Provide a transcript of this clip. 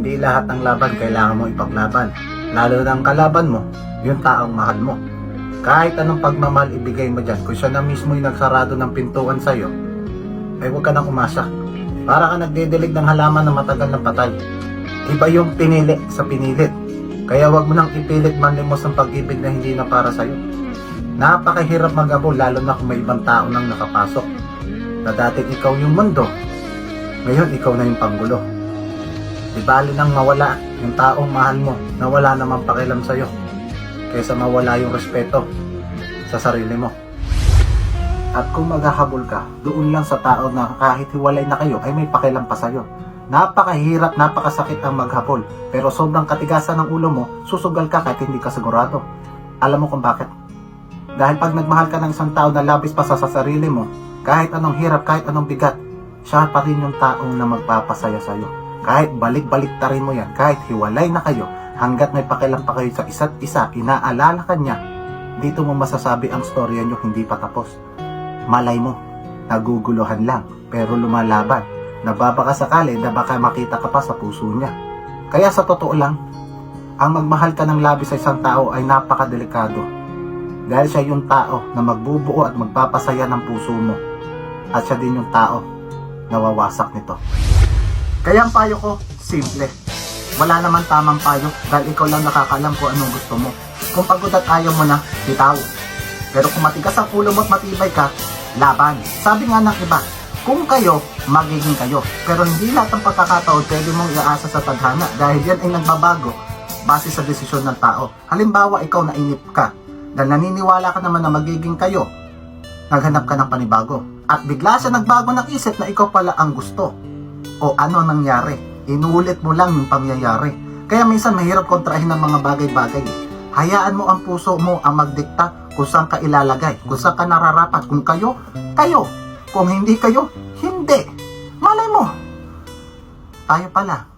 Hindi lahat ng laban kailangan mo ipaglaban. Lalo na ang kalaban mo, yung taong mahal mo. Kahit anong pagmamahal ibigay mo dyan, kung siya na mismo yung nagsarado ng pintuan sa'yo, ay huwag ka nang umasa. Para ka nagdidilig ng halaman na matagal ng patay. Iba yung pinili sa pinilit. Kaya huwag mo nang ipilit manlimos ang pag-ibig na hindi na para sa'yo. Napakahirap mag-abol lalo na kung may ibang tao nang nakapasok. Na dating ikaw yung mundo, ngayon ikaw na yung panggulo. Di bali nang mawala yung taong mahal mo na wala namang pakialam sa'yo kaysa mawala yung respeto sa sarili mo. At kung maghahabol ka, doon lang sa tao na kahit hiwalay na kayo ay may pakialam pa sa'yo. Napakahirap, napakasakit ang maghabol. Pero sobrang katigasan ng ulo mo, susugal ka kahit hindi ka sigurado. Alam mo kung bakit? Dahil pag nagmahal ka ng isang tao na labis pa sa sa sarili mo, kahit anong hirap, kahit anong bigat, siya pa rin yung taong na magpapasaya sa'yo. Kahit balik-balik rin mo yan, kahit hiwalay na kayo, hanggat may pakialam pa kayo sa isa't isa, inaalala ka niya, dito mo masasabi ang storya nyo hindi pa tapos. Malay mo, naguguluhan lang, pero lumalaban. Sakali na baka makita ka pa sa puso niya. Kaya sa totoo lang, ang magmahal ka ng labis sa isang tao ay napakadelikado. Dahil siya yung tao na magbubuo at magpapasaya ng puso mo. At siya din yung tao na wawasak nito. Kaya ang payo ko, simple. Wala naman tamang payo dahil ikaw lang nakakalam kung anong gusto mo. Kung pagod at ayaw mo na, bitaw. Pero kung matigas ang ulo mo at matibay ka, laban. Sabi nga ng iba, kung kayo, magiging kayo. Pero hindi lahat ng pagkakataon pwede mong iaasa sa tadhana dahil yan ay nagbabago base sa desisyon ng tao. Halimbawa, ikaw nainip ka dahil naniniwala ka naman na magiging kayo. Naghanap ka ng panibago. At bigla siya nagbago ng isip na ikaw pala ang gusto. O ano ang nangyari? Inuulit mo lang yung pangyayari. Kaya minsan mahirap kontrahin ng mga bagay-bagay. Hayaan mo ang puso mo ang magdikta kung saan ka ilalagay, kung saan ka nararapat. Kung kayo, kayo. Kung hindi kayo, hindi. Malay mo. Tayo pala.